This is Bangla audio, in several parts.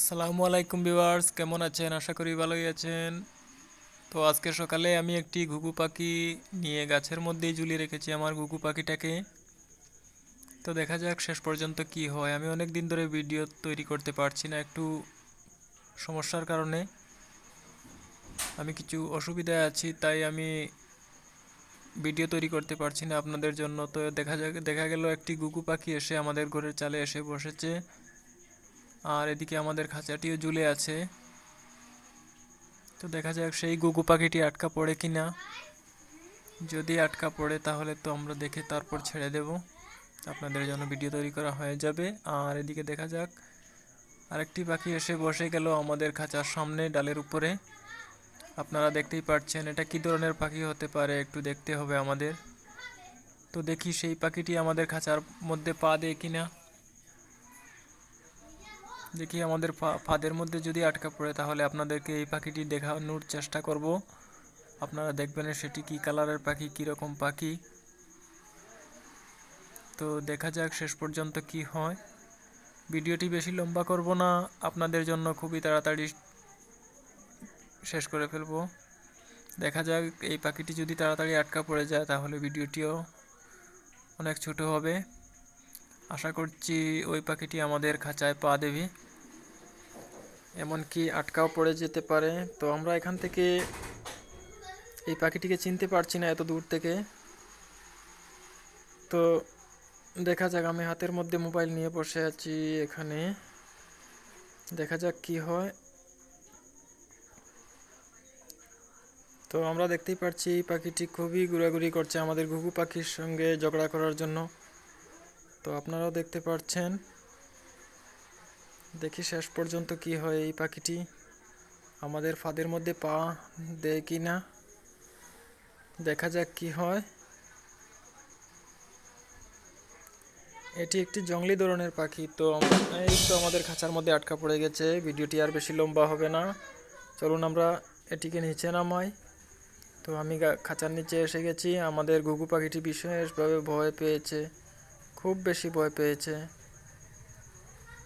আসসালামু আলাইকুম ভিউয়ার্স, কেমন আছেন? আশা করি ভালোই আছেন। তো আজকে সকালে আমি একটি ঘুঘু পাখি নিয়ে গাছের মধ্যেই ঝুলিয়ে রেখেছি আমার ঘুঘু পাখিটাকে। তো দেখা যাক শেষ পর্যন্ত কি হয়। আমি অনেক দিন ধরে ভিডিও তৈরি করতে পারছি না একটু সমস্যার কারণে। আমি কিছু অসুবিধায় আছি, তাই আমি ভিডিও তৈরি করতে পারছি না আপনাদের জন্য। তো দেখা যাক, দেখা গেল একটি ঘুঘু পাখি এসে আমাদের ঘরের চালে এসে বসেছে। আর এদিকে আমাদের খাঁচাটিও ঝুলে আছে। তো দেখা যাক সেই গুগু পাখিটি আটকা পড়ে কি না যদি আটকা পড়ে তাহলে তো আমরা দেখে তারপর ছেড়ে দেব। আপনাদের জন্য ভিডিও তৈরি করা হয়ে যাবে। আর এদিকে দেখা যাক, আরেকটি পাখি এসে বসে গেল আমাদের খাঁচার সামনে ডালের উপরে। আপনারা দেখতেই পাচ্ছেন, এটা কি ধরনের পাখি হতে পারে? একটু দেখতে হবে আমাদের। তো দেখি সেই পাখিটি আমাদের খাঁচার মধ্যে পা দেয় কিনা। দেখি আমাদের ফাঁদের মধ্যে যদি আটকা পড়ে, তাহলে আপনাদেরকে এই পাখিটি দেখানোর চেষ্টা করব। আপনারা দেখবেন সেটি কি কালারের পাখি, কী রকম পাখি। তো দেখা যাক শেষ পর্যন্ত কি হয়। ভিডিওটি বেশি লম্বা করব না, আপনাদের জন্য খুবই তাড়াতাড়ি শেষ করে ফেলব। দেখা যাক এই পাখিটি যদি তাড়াতাড়ি আটকা পড়ে যায়, তাহলে ভিডিওটিও অনেক ছোট হবে। আশা করছি ওই পাখিটি আমাদের খাঁচায় পা দেবে। এমনকি আটকাও পড়ে যেতে পারে। তো আমরা এখান থেকে এই পাখিটিকে চিনতে পারছি না এত দূর থেকে। তো দেখা যাক, আমি হাতের মধ্যে মোবাইল নিয়ে বসে আছি এখানে। দেখা যাক কি হয়। তো আমরা দেখতেই পাচ্ছি এই পাখিটি খুবই ঘোরাঘুরি করছে আমাদের ঘুঘু পাখির সঙ্গে ঝগড়া করার জন্য। তো আপনারাও দেখতে পাচ্ছেন দেখি শেষ পর্যন্ত কি হয় এই পাখিটি। আমাদের ফাঁদের মধ্যে পা দেয় কি না? দেখা যাক কি হয়। এটি একটি জঙ্গলি ধরনের পাখি, তো এই তো আমাদের খাঁচার মধ্যে আটকা পড়ে গেছে। ভিডিওটি আর বেশি লম্বা হবে না। চলুন আমরা এটিকে নিচে নামাই। তো আমি খাঁচার নিচে এসে গেছি। আমাদের ঘুঘু পাখিটি বিশেষভাবে ভয় পেয়েছে। খুব বেশি ভয় পেয়েছে।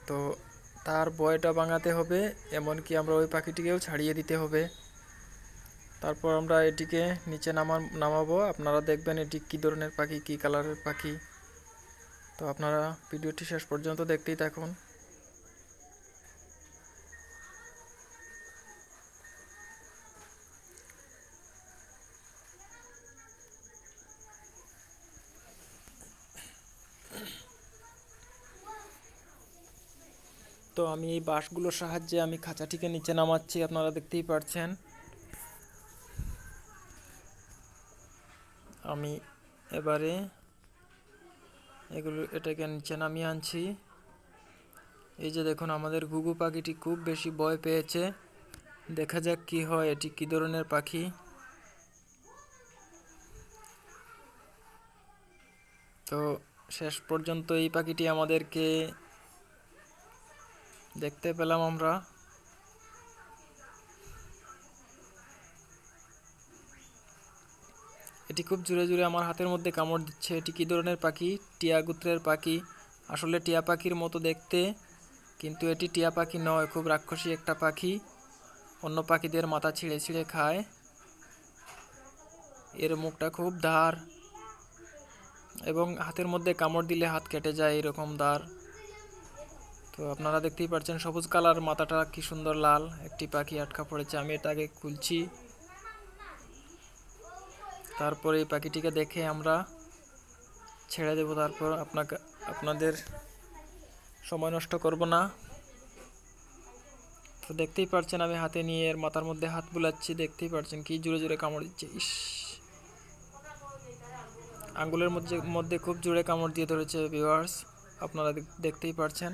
তো তার ভয়টা ভাঙাতে হবে, এমনকি আমরা ওই পাখিটিকেও ছাড়িয়ে দিতে হবে। তারপর আমরা এটিকে নিচে নামা নামাবো। আপনারা দেখবেন এটি কী ধরনের পাখি, কী কালারের পাখি। তো আপনারা ভিডিওটি শেষ পর্যন্ত দেখতেই থাকুন। তো আমি এই বাঁশগুলোর সাহায্যে আমি খাঁচাটিকে নিচে নামাচ্ছি, আপনারা দেখতেই পাচ্ছেন আমি এবারে এগুলো, এটাকে নিচে নামিয়ে আনছি। এই যে দেখুন, আমাদের ঘুঘু পাখিটি খুব বেশি ভয় পেয়েছে। দেখা যাক কি হয়, এটি কি ধরনের পাখি? তো শেষ পর্যন্ত এই পাখিটি আমাদেরকে দেখতে পেলাম আমরা। এটি খুব জোরে জোরে আমার হাতের মধ্যে কামড় দিচ্ছে। এটি কী ধরনের পাখি? টিয়া গুত্রের পাখি। আসলে টিয়া পাখির মতো দেখতে, কিন্তু এটি টিয়া পাখি নয়, খুব রাক্ষসী একটা পাখি। অন্য পাখিদের মাথা ছিঁড়ে ছিঁড়ে খায়। এর মুখটা খুব ধার এবং হাতের মধ্যে কামড় দিলে হাত কেটে যায় এরকম ধার তো আপনারা দেখতেই পাচ্ছেন সবুজ কালার, মাথাটা কি সুন্দর লাল, একটি পাখি আটকা পড়েছে, আমি এটাকে খুলছি। তারপরে এই পাখিটিকে দেখে আমরা ছেড়ে দেব, তারপর আপনাকে, আপনাদের সময় নষ্ট করব না। তো দেখতেই পাচ্ছেন আমি হাতে নিয়ে এর মাথার মধ্যে হাত বুলাচ্ছি, দেখতেই পাচ্ছেন কি জোরে জোরে কামড় দিচ্ছে, ইস। আঙ্গুলের মধ্যে মধ্যে খুব জোরে কামড় দিয়ে ধরেছে ভিউয়ার্স আপনারা দেখতেই পাচ্ছেন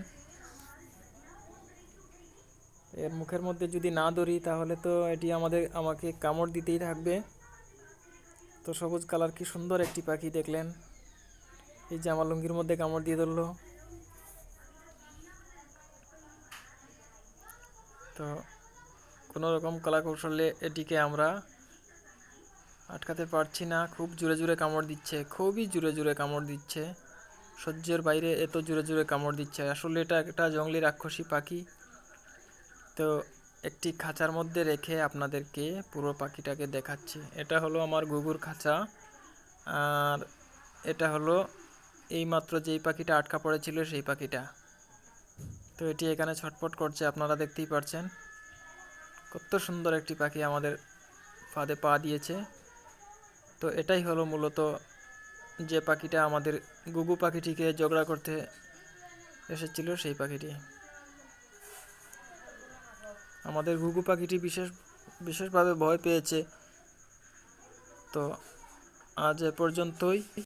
এর মুখের মধ্যে যদি না ধরি, তাহলে তো এটি আমাদের, আমাকে কামড় দিতেই থাকবে। তো সবুজ কালার কি সুন্দর একটি পাখি দেখলেন। এই জামা লুঙ্গির মধ্যে কামড় দিয়ে ধরলো। তো কোনো রকম কলা কৌশলে এটিকে আমরা আটকাতে পারছি না। খুব জোরে জোরে কামড় দিচ্ছে, খুবই জোরে জোরে কামড় দিচ্ছে। সহ্যের বাইরে এত জোরে জোরে কামড় দিচ্ছে। আসলে এটা একটা জঙ্গলি রাক্ষসী পাখি। তো একটি খাঁচার মধ্যে রেখে আপনাদেরকে পুরো পাখিটাকে দেখাচ্ছি। এটা হলো আমার ঘুঘুর খাঁচা। আর এটা হলো এইমাত্র যেই পাখিটা আটকা পড়েছিল সেই পাখিটা। তো এটি এখানে ছটপট করছে, আপনারা দেখতেই পারছেন। কত সুন্দর একটি পাখি আমাদের ফাঁদে পা দিয়েছে। তো এটাই হলো মূলত যে পাখিটা আমাদের গুগু পাখিটিকে ঝগড়া করতে এসেছিল সেই পাখিটি। আমাদের ঘুঘু পাখিটি বিশেষ বিশেষভাবে ভয় পেয়েছে। তো আজ এ পর্যন্তই।